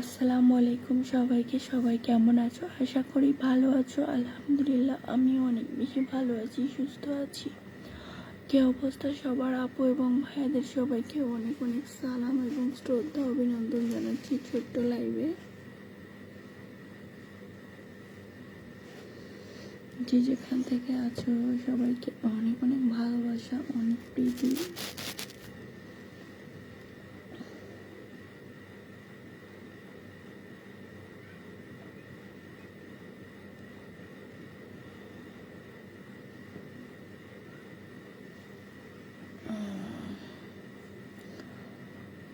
আসসালামু আলাইকুম সবাইকে, সবাই কেমন আছো? আশা করি ভালো আছো। আলহামদুলিল্লাহ আমি অনেক বেশি ভালো আছি, সুস্থ আছি। কে অবস্থা সবার? আপু এবং ভাইয়াদের সবাইকে অনেক অনেক সালাম এবং শ্রদ্ধা, অভিনন্দন জানাচ্ছি ছোট্ট লাইভে যে যেখান থেকে আছো সবাইকে অনেক অনেক ভালোবাসা, অনেক প্রীতি।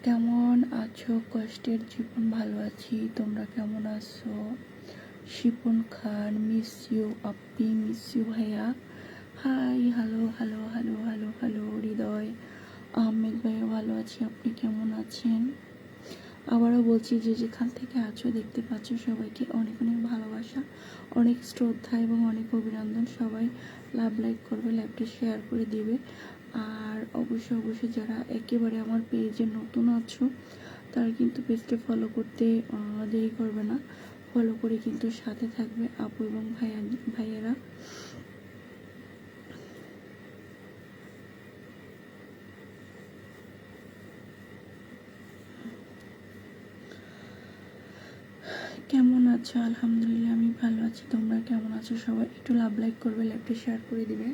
কেমন আছো? কষ্টের জীবন ভালো আছি। তোমরা কেমন আছো? শিপন খান মিস ইউ আপি মিস ইউ ভাইয়া। Hi hello hello hello hello hello Hridoy. Ahmed ভাইয়া ভালো আছি, আপনি কেমন আছেন? আবারও বলছি যে যেখান থেকে আছো, দেখতে পাচ্ছ সবাইকে অনেক অনেক ভালোবাসা, অনেক শ্রদ্ধা এবং অনেক অভিনন্দন। সবাই লাভ লাইক করবে লাইভটা শেয়ার করে দিবে। আর অবশ্যই অবশ্যই যারা একেবারে আমার পেজে নতুন আছো, তারা কিন্তু পেজটা ফলো করতে দেরি করবে না। ফলো করে কিন্তু সাথে থাকবে আপু এবং ভাইয়া, ভাইয়েরা। কেমন আছো? আলহামদুলিল্লাহ, আমি ভালো আছি। তোমরা কেমন আছো? সবাই একটু লাভ লাইক করবে লাইভটা শেয়ার করে দিবে।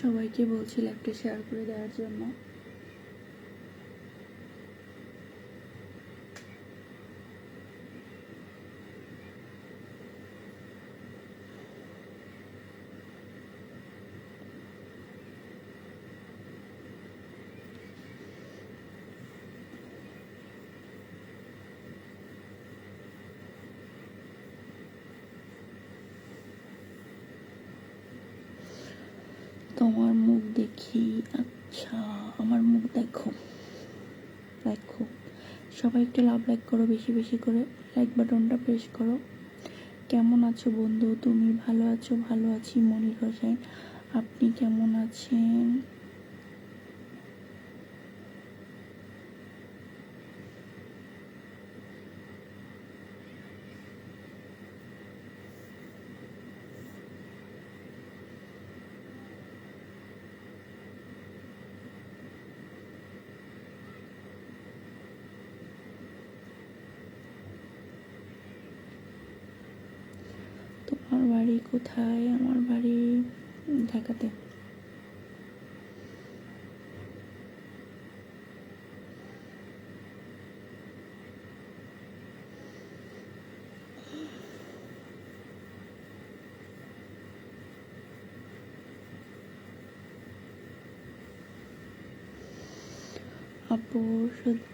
সবাইকে বলছি লাইভটা শেয়ার করে দেওয়ার জন্য। তোমার মুখ দেখি। আচ্ছা আমার মুখ দেখো। দেখো। সবাই একটু লাভ লাইক করো, বেশি বেশি করে। লাইক বাটনটা প্রেস করো। কেমন আছো বন্ধু? তুমি ভালো আছো? ভালো আছি মনির হোসেন। আপনি কেমন আছেন? তোমার বাড়ি কোথায়? আমার বাড়ি ঢাকাতে। আপু শুধু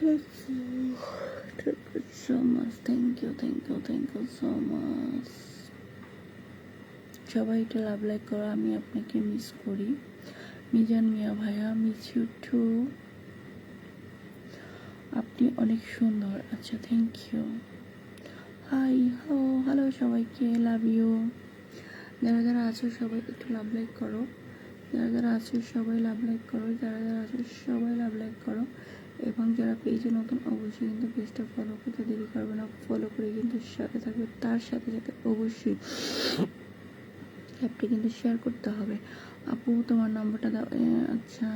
Thank you so much. Thank you, thank you, thank you so much. সবাই একটু লাভ লাইক করো আমি আপনাকে মিস করি। মিজান মিয়া ভাইয়া মিস ইউ টু আপনি অনেক সুন্দর। আচ্ছা thank you hi hello hello সবাইকে লাভ ইউ যারা যারা আছো সবাই একটু লাভ লাইক করো। যারা যারা আছো সবাই লাভ লাইক করো। যারা যারা আছো সবাই লাভ লাইক করো। এবং যারা পেজে নতুন, অবশ্যই কিন্তু পেজটা ফলো করতে দেরি করবে না। ফলো করে কিন্তু সাথে থাকবে, তার সাথে সাথে অবশ্যই অ্যাপটি কিন্তু শেয়ার করতে হবে। আপু, তোমার নাম্বারটা দাও। আচ্ছা।